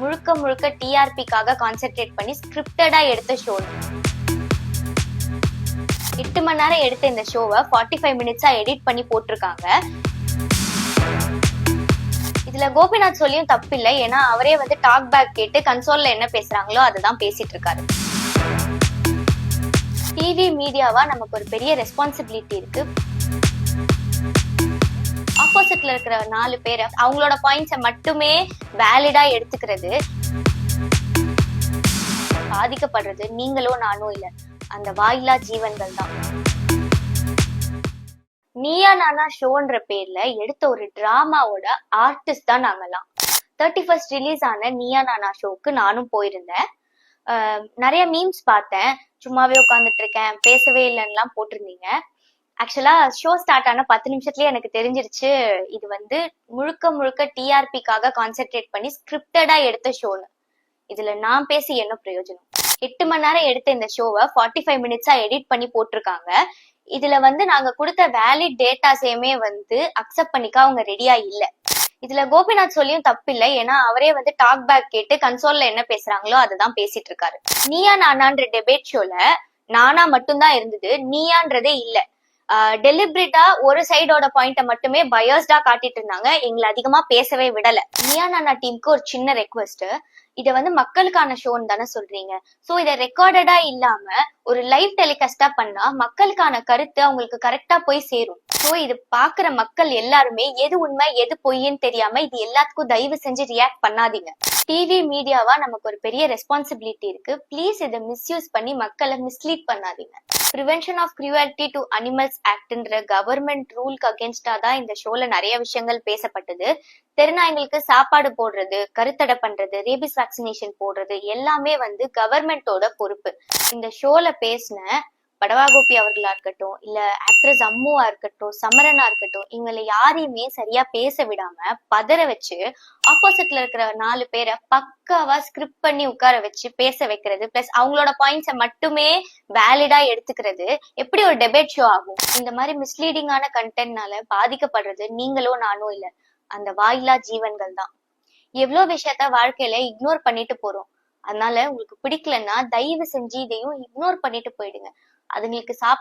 முழுக்க முழுக்க டிஆர்பிக்காக கான்சென்ட்ரேட் பண்ணி ஸ்கிரிப்டடா எடுத்த ஷோ எட்டு மணி நேரம் எடுத்த இந்த ஷோவை ஃபார்ட்டி ஃபைவ் மினிட்ஸா எடிட் பண்ணி போட்டிருக்காங்க. இதுல கோபிநாத் சொல்லியும் தப்பு இல்லை ஏன்னா அவரே வந்து டாக் பேக் கேட்டு கன்சோல்ல என்ன பேசுறாங்களோ அதுதான் பேசிட்டு இருக்காரு. டிவி மீடியாவா நமக்கு ஒரு பெரிய ரெஸ்பான்சிபிலிட்டி இருக்கு. ஆப்போசிட்ல இருக்கிற நாலு பேர் அவங்களோட பாயிண்ட்ஸை மட்டுமே வேலிடா எடுத்துக்கிறது பாதிக்கப்படுறது நீங்களோ நானோ இல்ல. அந்த வாயிலா ஜீவன்கள் தான். நீயா நானா ஷோன்ற பேர்ல எடுத்த ஒரு டிராமாவோட ஆர்டிஸ்ட் தான் நாங்கெல்லாம். தேர்ட்டி ஃபர்ஸ்ட் ரிலீஸ் ஆன நீயா நானா ஷோக்கு நானும் போயிருந்தேன். ஆஹ் நிறைய மீம்ஸ் பார்த்தேன். சும்மாவே உட்காந்துட்டு இருக்கேன். பேசவே இல்லைன்னுலாம் போட்டிருந்தீங்க. ஆக்சுவலா ஷோ ஸ்டார்ட் ஆன பத்து நிமிஷத்துலயே எனக்கு தெரிஞ்சிருச்சு இது வந்து முழுக்க முழுக்க டிஆர்பிக்காக கான்சென்ட்ரேட் பண்ணி ஸ்கிரிப்டடா எடுத்த ஷோன்னு இதுல நான் பேசி என்ன பிரயோஜனம்? எட்டு மணி நேரம் எடுத்த இந்த ஷோவை ஃபார்ட்டி ஃபைவ் மினிட்ஸா எடிட் பண்ணி போட்டிருக்காங்க. இதுல வந்து நாங்க கொடுத்த வேலிட் டேட்டாஸையுமே வந்து அக்செப்ட் பண்ணிக்க அவங்க ரெடியா இல்ல. இதுல கோபிநாத் சொல்லியும் தப்பு இல்லை ஏன்னா அவரே வந்து டாக் பேக் கேட்டு கன்சோல்ல என்ன பேசுறாங்களோ அதுதான் பேசிட்டு இருக்காரு. நீயா நானான்ற டெபேட் ஷோல நானா மட்டும்தான் இருந்தது நீயான்றதே இல்லை. டெலிபரேட்டா ஒரு சைடோட பாயிண்ட மட்டுமே பயர்ஸ்டா காட்டிட்டு இருந்தாங்க. எங்களை அதிகமா பேசவே விடல. மியானானா நானா டீமுக்கு ஒரு சின்ன ரெக்வஸ்ட் இதை வந்து மக்களுக்கான ஷோன்னு தானே சொல்றீங்க. சோ இத ரெக்கார்டடா இல்லாம ஒரு லைவ் டெலிகாஸ்டா பண்ணா மக்களுக்கான கருத்து அவங்களுக்கு கரெக்டா போய் சேரும். சோ இது பாக்குற மக்கள் எல்லாருமே எது உண்மை எது பொய்ன்னு தெரியாம இது எல்லாத்துக்கும் தயவு செஞ்சு ரியாக்ட் பண்ணாதீங்க. டிவி மீடியாவா நமக்கு ஒரு பெரிய ரெஸ்பான்சிபிலிட்டி இருக்கு. ப்ளீஸ் இதை மிஸ்யூஸ் பண்ணி மக்களை மிஸ்லீட் பண்ணாதீங்க. Prevention of cruelty to animals ஆக்ட்ன்ற government ரூலுக்கு அகேன்ஸ்டா தான் இந்த ஷோல நிறைய விஷயங்கள் பேசப்பட்டது. தெருநாய்களுக்கு சாப்பாடு போடுறது கருத்தடை பண்றது ரேபிஸ் வேக்சினேஷன் போடுறது எல்லாமே வந்து கவர்மெண்டோட பொறுப்பு. இந்த ஷோல பேசின படவாகோபி அவர்களா இருக்கட்டும் இல்ல ஆக்ட்ரஸ் அம்முவா இருக்கட்டும் சமரனா இருக்கட்டும் இவங்களை யாரையுமே சரியா பேச விடாம பதற வச்சு ஆப்போசிட்ல இருக்கிற நாலு பேரை பக்காவா ஸ்கிரிப்ட் பண்ணி உட்கார வச்சு பேச வைக்கிறது பிளஸ் அவங்களோட பாயிண்ட்ஸை மட்டுமே வேலிடா எடுத்துக்கிறது எப்படி ஒரு டெபேட் ஷோ ஆகும்? இந்த மாதிரி மிஸ்லீடிங்கான கண்டென்ட்னால பாதிக்கப்படுறது நீங்களோ நானோ இல்ல. அந்த வாயிலா ஜீவன்கள் தான். எவ்வளவு விஷயத்த வாழ்க்கையில இக்னோர் பண்ணிட்டு போறோம். அதனால உங்களுக்கு பிடிக்கலன்னா தயவு செஞ்சு இதையும் இக்னோர் பண்ணிட்டு போயிடுங்க. அதுங்களுக்கு சாப்